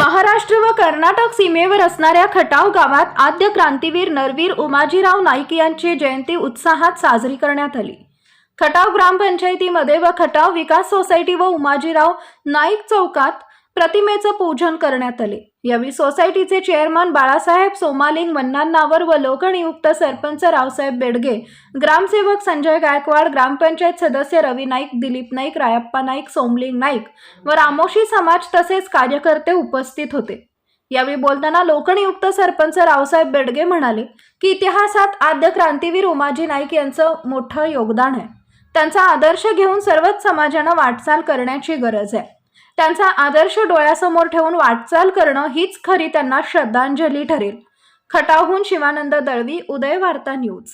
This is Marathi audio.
महाराष्ट्र व कर्नाटक सीमेवर असणाऱ्या खटाव गावात आद्य क्रांतीवीर नरवीर उमाजीराव नाईक यांची जयंती उत्साहात साजरी करण्यात आली. खटाव ग्रामपंचायतीमध्ये व खटाव विकास सोसायटी व उमाजीराव नाईक चौकात प्रतिमेचं पूजन करण्यात आले. यावेळी सोसायटीचे चेअरमन बाळासाहेब सोमालिंग मन्नांनावर व लोकनियुक्त सरपंच रावसाहेब बेडगे ग्रामसेवक संजय गायकवाड ग्रामपंचायत सदस्य रवी नाईक दिलीप नाईक रायप्पा नाईक सोमलिंग नाईक व रामोशी समाज तसेच कार्यकर्ते उपस्थित होते. यावेळी बोलताना लोकनियुक्त सरपंच रावसाहेब बेडगे म्हणाले की इतिहासात आद्य क्रांतीवीर उमाजी नाईक यांचं मोठं योगदान आहे. त्यांचा आदर्श घेऊन सर्वच समाजानं वाटचाल करण्याची गरज आहे. त्यांचा आदर्श डोळ्यासमोर ठेवून वाटचाल करणं हीच खरी त्यांना श्रद्धांजली ठरेल. खटाहून शिवानंद दळवी उदय वार्ता न्यूज.